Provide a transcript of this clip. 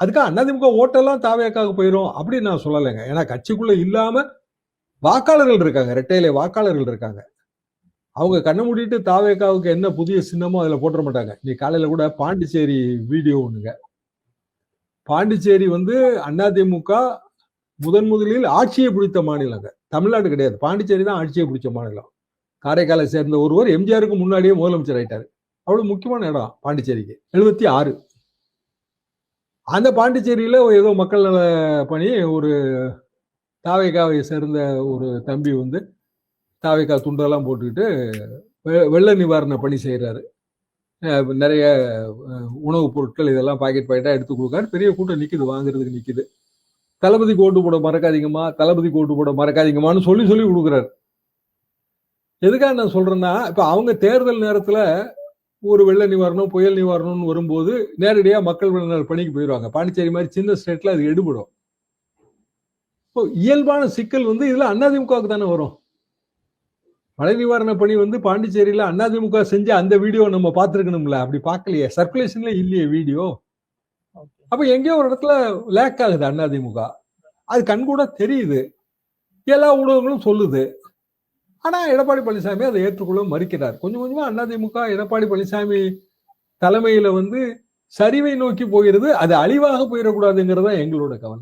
அதுக்காக அதிமுக ஓட்டெல்லாம் தாவேக்காக போயிரும் அப்படின்னு நான் சொல்லலைங்க. ஏன்னா கட்சிக்குள்ள இல்லாம வாக்காளர்கள் இருக்காங்க. ரெட்டையிலே வாக்காளர்கள் இருக்காங்க. அவங்க கண்ணை மூடிட்டு தாவேக்காவுக்கு என்ன புதிய சின்னமோ அதுல போட்டுற மாட்டாங்க. நீ காலையில கூட பாண்டிச்சேரி வீடியோ ஒண்ணுங்க. பாண்டிச்சேரி வந்து அதிமுக முதன் முதலில் ஆட்சியை பிடித்த மாநிலங்க. தமிழ்நாடு கிடையாது. பாண்டிச்சேரி தான் ஆட்சியை பிடிச்ச மாநிலம். காரைக்காலை சேர்ந்த ஒருவர் எம்ஜிஆருக்கு முன்னாடியே முதலமைச்சர் ஆயிட்டார். அவ்வளவு முக்கியமான இடம் பாண்டிச்சேரிக்கு. எழுபத்தி ஆறு. அந்த பாண்டிச்சேரியில் ஏதோ மக்கள் நல பணி ஒரு தாவைக்காவை சேர்ந்த ஒரு தம்பி வந்து தாவைக்கா துண்டெல்லாம் போட்டுக்கிட்டு வெ- வெள்ள நிவாரண பணி செய்கிறாரு நிறைய உணவுப் பொருட்கள் இதெல்லாம் பாக்கெட் பாக்கெட்டாக எடுத்து கொடுக்காரு. பெரிய கூட்டம் நிற்கிது வாங்குறதுக்கு நிற்கிது தளபதி கோட்டு போட மறக்காதீங்கம்மா தளபதி கோட்டு போட மறக்காதீங்கம்மான்னு சொல்லி சொல்லி கொடுக்குறாரு. எதுக்காக நான் சொல்கிறேன்னா இப்போ அவங்க தேர்தல் நேரத்தில் ஒரு வெள்ள நிவாரணம் புயல் நிவாரணம்னு வரும்போது நேரடியா மக்கள் நல பணிக்கு போயிடுவாங்க. பாண்டிச்சேரி மாதிரி சின்ன ஸ்டேட்ல அது எடுபடும். இப்போ இயல்பான சிக்கல் வந்து இதுல அதிமுகவுக்கு தானே வரும். மழை நிவாரண பணி வந்து பாண்டிச்சேரியில அதிமுக செஞ்ச அந்த வீடியோ நம்ம பார்த்துருக்கணும்ல. அப்படி பார்க்கலையே. சர்க்குலேஷன்ல இல்லையே வீடியோ. அப்ப எங்கேயோ ஒரு இடத்துல லேக் ஆகுது அதிமுக அது கண்கூட தெரியுது. எல்லா ஊடகங்களும் சொல்லுது. ஆனால் எடப்பாடி பழனிசாமி அதை ஏற்றுக்கொள்ள மறுக்கிறார். கொஞ்சம் கொஞ்சமாக அதிமுக எடப்பாடி பழனிசாமி தலைமையில் வந்து சரிவை நோக்கி போகிறது அது அழிவாக போயிடக்கூடாதுங்கிறது தான் எங்களோட கவலை.